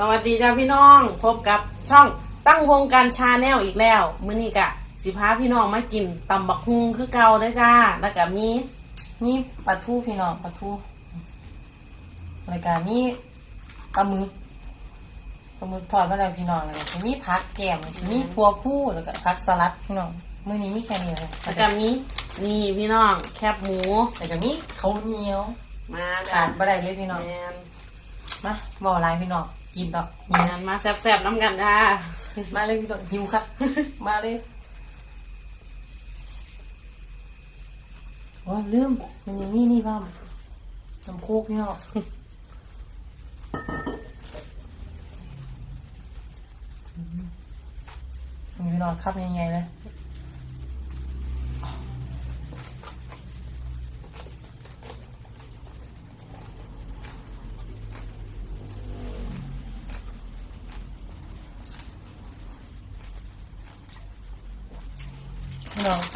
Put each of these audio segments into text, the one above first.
สวัสดีจ้าพี่น้องพบกับช่องตั้งวงการชาแนลอีกแล้วมื้อนี้กะสิพาพี่น้องมากินตำบักฮุงคือเก่าได้อจ้า แล้วก็มีนี่ปลาทูพี่น้องปลาทูรายการนี้ปลาหมึกปลาหมึกทอดมาแล้วพี่น้องเลยมีผักแกมมีทัวผู้แล้วก็ผักสลัดพี่น้องมื้อนี้มีแค่นี้เลยแล้วก็มีนี่พี่น้องแคบหมูแล้วก็มีข้าวเหนียวมาขาจ้าดบ่ได้เลยพี่น้องแมนมาบ่อะไรพี่น้อง กินดอกแมนมาแซ่บๆน้ำกันจ้ามาเลยพี่น้องหิวครับ มาเลยโอ้ยลืมมันยังมีนี่บ้างน้ำโคกพี่น้องมีพี่น้องครับยังไงเลย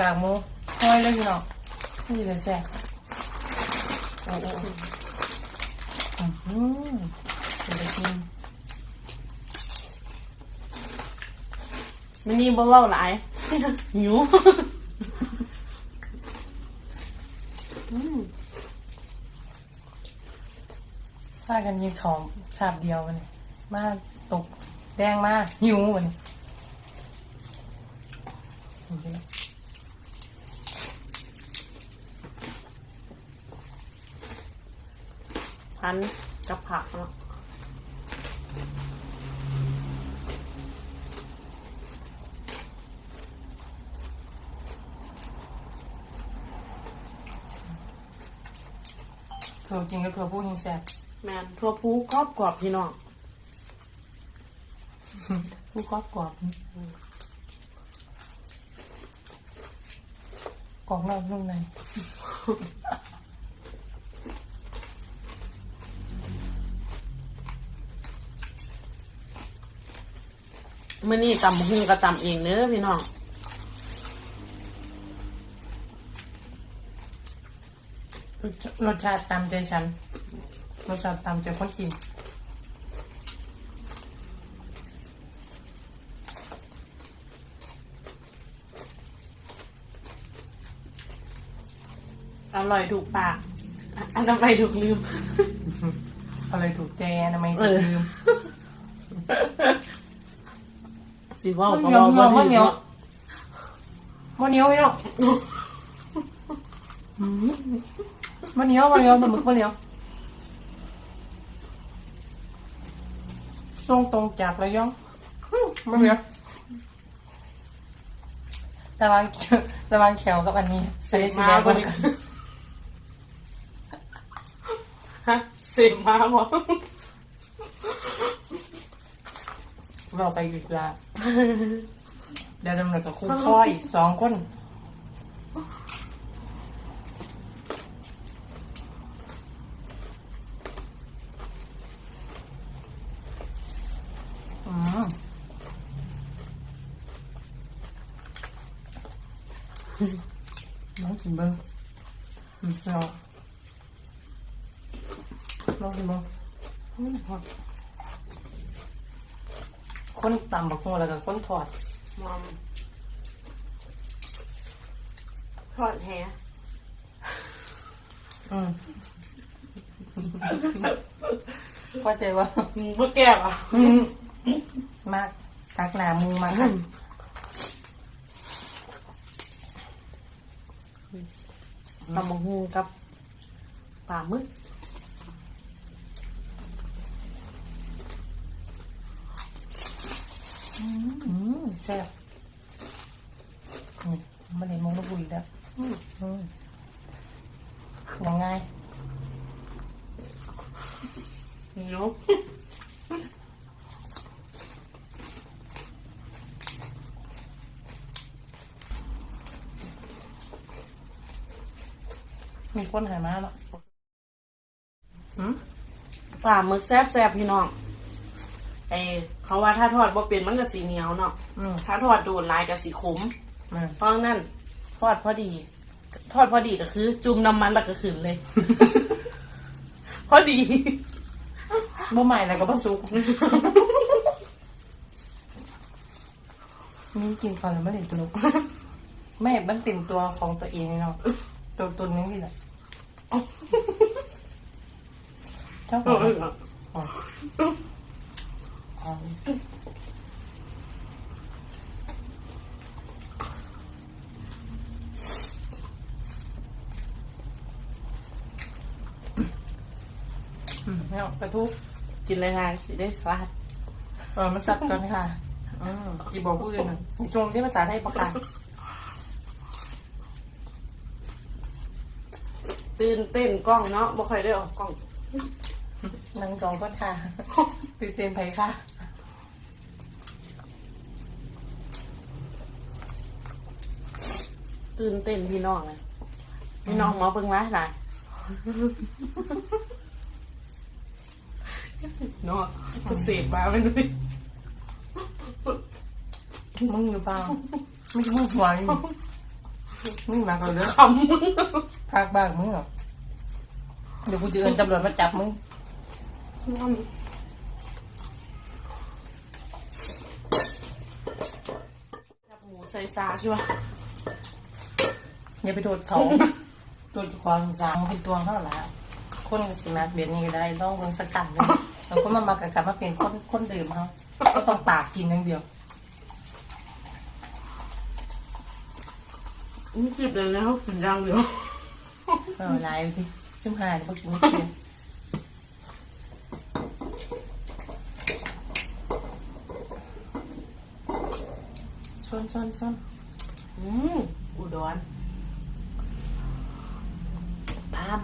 กากหมูห้อยเลยพี่น้องนี่เลยแซ่บโอ้โหอือหือเป็นไปกินมื้อนี้บ่เว้าหลายหิวอืมพากันยินของฉาบเดียวกันเลยมาตกแดงมาหิวมัน พันกับผักเนาะเผื่อกินกับเผื่อผู้แหิงแซ่บแมนทั่วผู้กรอบกรอบพี่น้องผู้กรอบกรอบกรอบนอกนุ่มใน มื้อนี้ตำบักฮุงก็ตำเองเด้อพี่น้องรสชาติตามใจฉันรสชาติตามใจคนกินอร่อยถูกปากอะอันทำไมถูกลืม อะไรถูกใจทำไมเอถึงอลืม สิเว่ามันก็เหนียวเว่าบ่มันเหนีถึยวงมันเหนียวไอ้เนาะมันเหนียวมันเหนียวมันหมึกมันเหนียวส่งตรงจากระยองมันเหนียวระวังระวังแขวกับอันนี้ใส่สีแดงบนกันฮะเสพมาบ่ เราไปอีกละเดี๋ยวตำรวจกับครูข้ออีกสองคนอืมน้องกินเบิ้งอืมเราลองกินเบิ้งอืมพอ คนตำบักหัวแล้วก็คนทอดมอมทอดแฮอืมเข้าใจว่ามึงบ่แก้บอะมากตักหนามูมาค่ะตำบักฮุงกับปลาหมึก อืม แซ่บนี่มันเห็นมงระบุอีกแล้วอืมอืมยังไงเหนียวมีคนหายมาแล้วอืมปลาหมึกแซ่บแซ่บๆพี่น้องไอ เขาว่าถ้าทอดบ่เป็นมันก็สีเหนียวเนาะอืมถ้าทอดโดนลายก็สีขมอืมเพราะนั่นทอดพอดี ทอดพอดีก็คือ จุ่มน้ำมันแล้วก็ขึ้นเลย พอดี บ่ใหม่แล้วก็บ่สุกนี่กินก่อนแล้วไม่เห็นตลกแม่มันเป็นตัวของตัวเองเนาะตัวตัวนึงนี่แหละเจ้าของ อ๋ออ๋ออืมไม่เอาไปทุกกินเลยค่ะสิได้สลัดเออมาสับก่อนค่ะอืมอีบอกผู้อื่นน่ะจงที่ภาษาไทยประกาศตื่นเต้นกล้องเนาะบ่ค่อยได้ออกกล้องนางจองก้อนค่ะ ตื่นเต้นไผค่ะ ตื่นเต้นพี่น้องเลยพี่น้องหมอเบิ่งมาหน่อยเนาะเสพมาไปด้วยมึงหรือเปล่าไม่ใช่มึงหัวอยู่มึงมาก่อนเด้อคำมึงพากบ้างมึงเหรอเดี๋ยวกูจะเอินตำรวจมาจับมึงจับหมูใส่ซาใช่ปะ อย่าไปโดดเขาโดดความสางเป็นตัวเท่าไหร่คนกับสิมาเบียดนี่ก็ได้ต้องเบิ่งสักกันเลยแล้วคนมามากลับมาเป็นคนคนเดิมเขาก็ต้องปากกินอย่างเดียวนี่จิบเลยนะเขากินย่างเดียวเออลายสิซึ่งหายพวกกินไม่กินซ้อนซ้อนซ้อนอืมอุดร พาม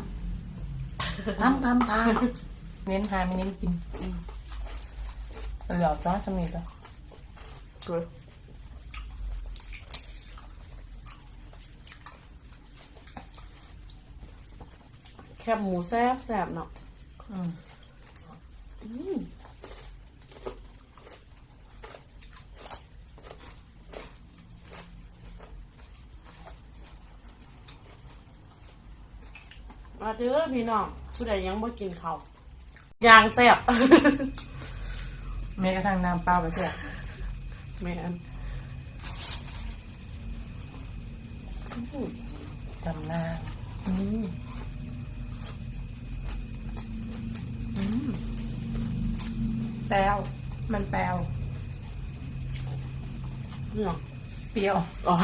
พัมพัมพัมเน้นหาไม่เน้นกินเหลือจ้าจะมีต่อสวยแคบหมูแซ่บแซ่บเนาะอืม มมาเด้อพี่น้องผู้ใดยังบ่กินข้าวยางแซ่บแม้กระทั่งน้ำเปล่าไปเสียแม่นจำหน้าอืมแปลวมันแปลวเนาะเปรี้ยวอ๋อ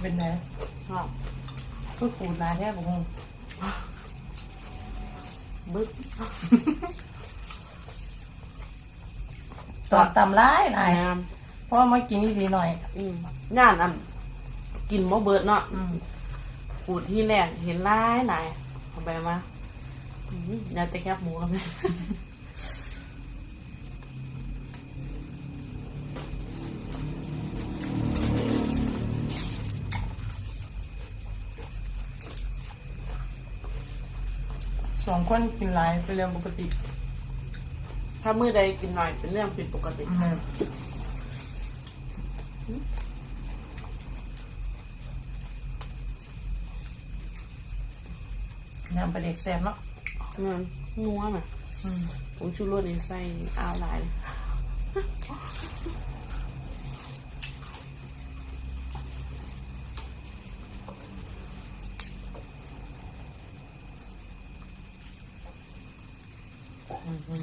เป็นไงเนาะก็ขูดลายแค่บอกงบึ๊กตอนตำร้ายหลายงามเพราะว่ามากินนี่ดีหน่อย อืมย่านอันกินบ่เบิดเนาะอืมขูดที่แรกเห็นหลายหลายเอาไปมาอืมอยากจะแคบหมูแล้วไหม องคนกินหลายเป็นเรื่องปกติถ้ามื้อใดกินหน่อยเป็นเรื่องผิดปกติอืมน้ำปลาเด็กแซ่บเนาะเงินนัวน่ะอืม ผมชูรสนี่ใส่อาวหลายเลย อืม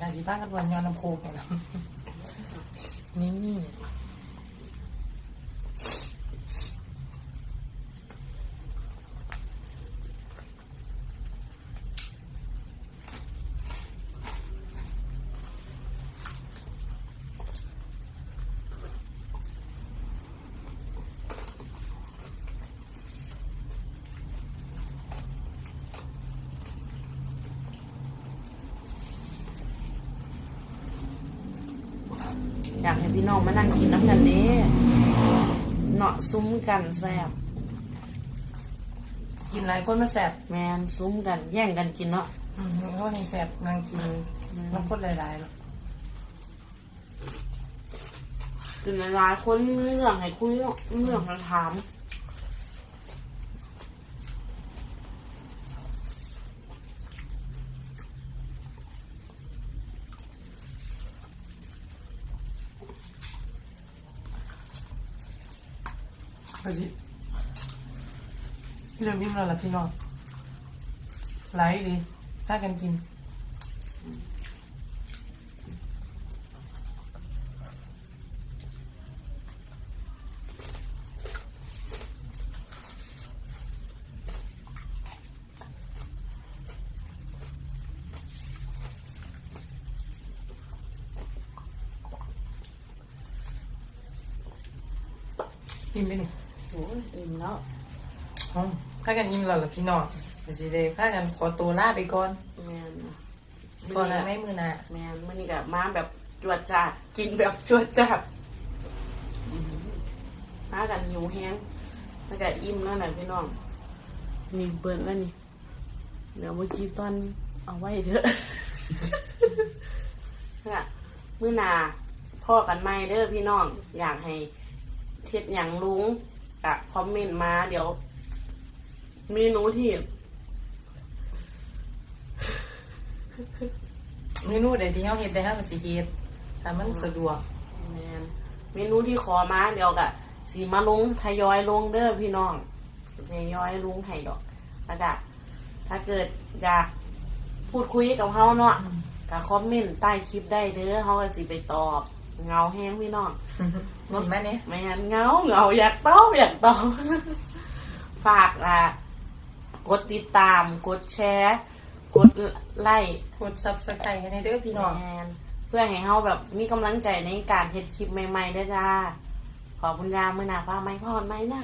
ดาจีบ้านกันวันยอนน้ำโคกเนี่ อยากให้พี่น้องมานั่งกินน้ำกันเด้เนาะซุ้มกันแซ่บกินหลายคนมาแซ่บแมนซุ้มกันแย่งกันกินเนาะอืมเขาให้แซ่บนางกินน้ำข้นหลายๆเนาะกินหลายๆคนมีเรื่องให้คุยเนาะมีเรื่องให้ถาม เอาสิเรื่องวิ่งเราละพี่น้องไหลดีถ้ากันกินกินไปหนี่โอ้ยอิ่มแล้วอ๋อถ้ากันยิ้มเราละพี่น้องเดี๋ยวสิเดถ้ากันขอตัวลาไปก่อนแมนก่อนนะไม่มือหนาแมนมื่อนี้กับมาแบบจวดจัดกินแบบจวดจัดมากันหิวแห้งแล้วก็อิ่มแล้วนะพี่น้องมีเบิร์นแล้วนี่เดี๋ยวเมื่อกี้ตอนเอาไว้เถอะเนี่ยมื่อหนาพ่อกันไม่เด้อพี่น้อง อยากให้เท็ดอย่างลุง กะคอมเมนต์มาเดี๋ยวเมนูที่เมนูใดที่เขาเฮ็ดได้เขาก็สิเฮ็ดถ้ามันสะดวกแมนเมนูที่ขอมาเดี๋ยวกะสีมาลงทยอยลงเด้อพี่น้องทยอยลงให้ดอกแล้วก็ถ้าเกิดอยากพูดคุยกับเขาเนาะก็คอมเมนต์ใต้คลิปได้เด้อเขาก็สิไปตอบ เงาแห้งพี่น้องมีไหมเนี่ยไม่งั้นเงาเงาอยากตอบอยากตอบฝากอะกดติดตาม กดแชร์ กดไลค์กดซับสไครต์กันให้เด้อพี่น้องแมนเพื่อให้เฮาแบบมีกำลังใจในการเฮ็ดคลิปใหม่ๆเด้อจ้า ขอบคุณยามือหนาฟ้าไม้พอดไหมนะ